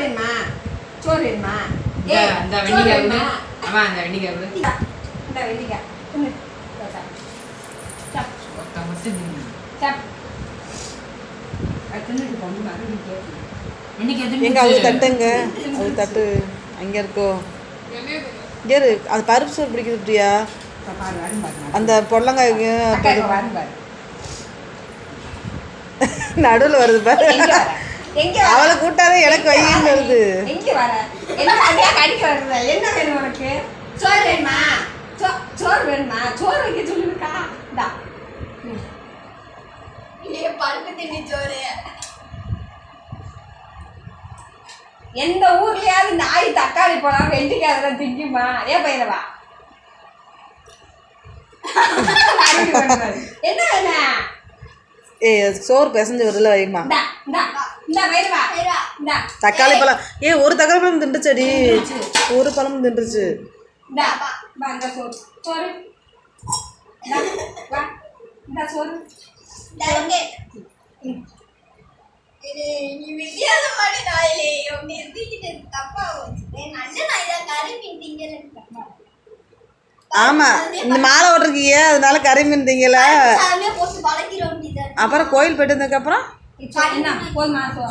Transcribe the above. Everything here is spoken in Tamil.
வேணுமா சோறு வேணுமா அந்த தின்னுட்டு போகணும், மறுபடியும் கேட்கணும். வெண்டிக்காய் எங்க அது. தட்டுங்க. அது தட்டு. அங்கே இருக்கோ? இரு. அது பருப்பு சோறு பிடிக்குது பிரியா இப்ப பாரு, வரும் பாரு. அந்த பொடலங்காய்க்கு. நடுவில் வருது பாரு. அவளை கூட்டாதே எனக்கு வையின்னு வருது எங்க வர? என்ன அதே கடிக்க வருது? என்ன வேணும் உனக்கு? சோறு வேணுமா? சோ- சோறு வேணுமா? சோறு வைக்க சொல்லுங்கக்கா இந்தா. ம். பருப்பு திண்ணி சோறு. எந்த ஊர்லயாவது நாய் தக்காளி பழம் வெண்டிக்காய் அதெல்லாம் திங்குமா ஏன் பயிரவா என்ன வேணும் ஏ சோறு பிசைஞ்சு வருதுல வைமா தக்காளி பழம். ஏ ஒரு தக்காளி பழம் தின்றுச்சடி. ஒரு பழம் தின்றுச்சு. ஆமா. இந்த மாலை ஓட்டிருக்கீங்க அதனால கறி மீன் திங்கல. அப்புறம் கோயில் போயிட்டு வந்ததுக்கப்புறம்? இப்போ என்ன போதுமா சோறு